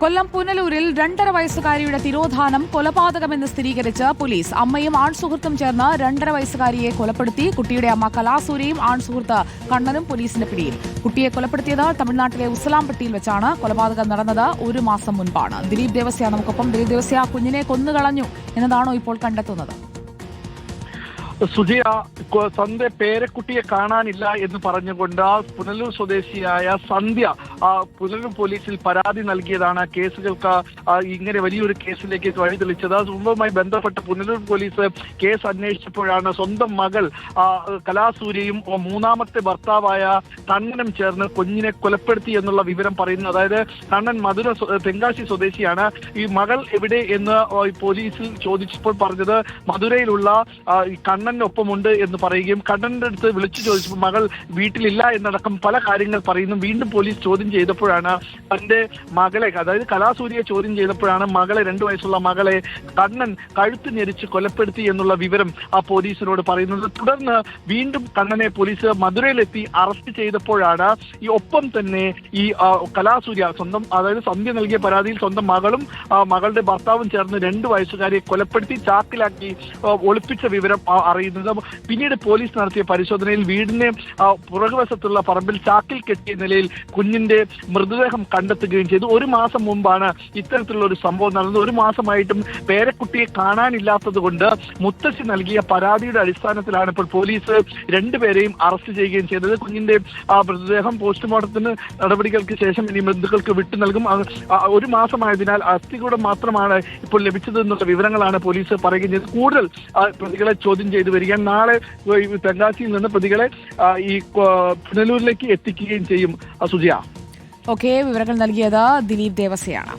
കൊല്ലം പുനലൂരിൽ രണ്ടര വയസ്സുകാരിയുടെ തിരോധാനം കൊലപാതകമെന്ന് സ്ഥിരീകരിച്ച് പോലീസ് അമ്മയും ആൺസുഹൃത്തും ചേർന്ന് രണ്ടര വയസ്സുകാരിയെ കൊലപ്പെടുത്തി. കുട്ടിയുടെ അമ്മ കലാസൂരിയും ആൺസുഹൃത്ത് കണ്ണനും പോലീസിന്റെ പിടിയിൽ. കുട്ടിയെ കൊലപ്പെടുത്തിയത് തമിഴ്നാട്ടിലെ ഉസലാംപട്ടിയിൽ വെച്ചാണ് കൊലപാതകം നടന്നത് ഒരു മാസം മുൻപാണ്. ദിലീപ് ദേവസ്യ നമുക്കൊപ്പം. ദിലീപ് ദേവസ്യ കുഞ്ഞിനെ കൊന്നുകളഞ്ഞു എന്നതാണോ ഇപ്പോൾ കണ്ടെത്തുന്നത്? സുജിയ സന്ധ്യ പേരക്കുട്ടിയെ കാണാനില്ല എന്ന് പറഞ്ഞുകൊണ്ട് പുനലൂർ സ്വദേശിയായ സന്ധ്യ പുനലൂർ പോലീസിൽ പരാതി നൽകിയതാണ്. കേസുകൾക്ക് ഇങ്ങനെ വലിയൊരു കേസിലേക്ക് വഴിതെളിച്ചത്. സംഭവവുമായി ബന്ധപ്പെട്ട് പുനലൂർ പോലീസ് കേസ് അന്വേഷിച്ചപ്പോഴാണ് സ്വന്തം മകൾ കലാസൂര്യയും മൂന്നാമത്തെ ഭർത്താവായ കണ്ണനും ചേർന്ന് കുഞ്ഞിനെ കൊലപ്പെടുത്തി എന്നുള്ള വിവരം പറയുന്നു അതായത് കണ്ണൻ മധുര തെങ്കാശി സ്വദേശിയാണ്. ഈ മകൾ എവിടെ എന്ന് പോലീസിൽ ചോദിച്ചപ്പോൾ പറഞ്ഞത് മധുരയിലുള്ള കണ്ണനൊപ്പമുണ്ട് എന്ന് പറയുകയും കണ്ണന്റെ അടുത്ത് വിളിച്ചു ചോദിച്ചപ്പോൾ മകൾ വീട്ടിലില്ല എന്നടക്കം പല കാര്യങ്ങൾ പറയുന്നു. വീണ്ടും പോലീസ് ചോദ്യം ചെയ്തപ്പോഴാണ് തന്റെ മകളെ അതായത് കലാസൂര്യയെ ചോദ്യം ചെയ്തപ്പോഴാണ് മകളെ രണ്ടു വയസ്സുള്ള മകളെ കണ്ണൻ കഴുത്ത് ഞെരിച്ച് കൊലപ്പെടുത്തി എന്നുള്ള വിവരം ആ പോലീസിനോട് പറയുന്നത്. തുടർന്ന് വീണ്ടും കണ്ണനെ പോലീസ് മധുരയിലെത്തി അറസ്റ്റ് ചെയ്തപ്പോഴാണ് ഈ ഒപ്പം തന്നെ ഈ കലാസൂര്യ സ്വന്തം അതായത് സന്ധ്യ നൽകിയ പരാതിയിൽ സ്വന്തം മകളും മകളുടെ ഭർത്താവും ചേർന്ന് രണ്ട് വയസ്സുകാരിയെ കൊലപ്പെടുത്തി ചാക്കിലാക്കി ഒളിപ്പിച്ച വിവരം അറിയുന്നത്. പിന്നീട് പോലീസ് നടത്തിയ പരിശോധനയിൽ വീടിന്റെ പുറകുവശത്തുള്ള പറമ്പിൽ ചാക്കിൽ കെട്ടിയ നിലയിൽ കുഞ്ഞിന്റെ മൃതദേഹം കണ്ടെത്തുകയും ചെയ്തു. ഒരു മാസം മുമ്പാണ് ഇത്തരത്തിലുള്ള ഒരു സംഭവം നടന്നത്. ഒരു മാസമായിട്ടും പേരക്കുട്ടിയെ കാണാനില്ലാത്തത് കൊണ്ട് മുത്തശ്ശി നൽകിയ പരാതിയുടെ അടിസ്ഥാനത്തിലാണ് ഇപ്പോൾ പോലീസ് രണ്ടുപേരെയും അറസ്റ്റ് ചെയ്യുകയും ചെയ്തത്. കുഞ്ഞിന്റെ മൃതദേഹം പോസ്റ്റ്മോർട്ടത്തിന് നടപടികൾക്ക് ശേഷം ഇനി ബന്ധുക്കൾക്ക് വിട്ടു നൽകും. ഒരു മാസമായതിനാൽ അസ്ഥികൂടം മാത്രമാണ് ഇപ്പോൾ ലഭിച്ചത് എന്നുള്ള വിവരങ്ങളാണ് പോലീസ് പറയുകയും ചെയ്തത് കൂടുതൽ പ്രതികളെ ചോദ്യം ചെയ്തു വരികയാണ്. നാളെ തെങ്കാശിയിൽ നിന്ന് പ്രതികളെ ഈ പുനലൂരിലേക്ക് എത്തിക്കുകയും ചെയ്യും. സുജയ. ഓക്കെ വിവരങ്ങൾ നൽകിയത് ദിലീപ് ദേവസ്യയാണ്.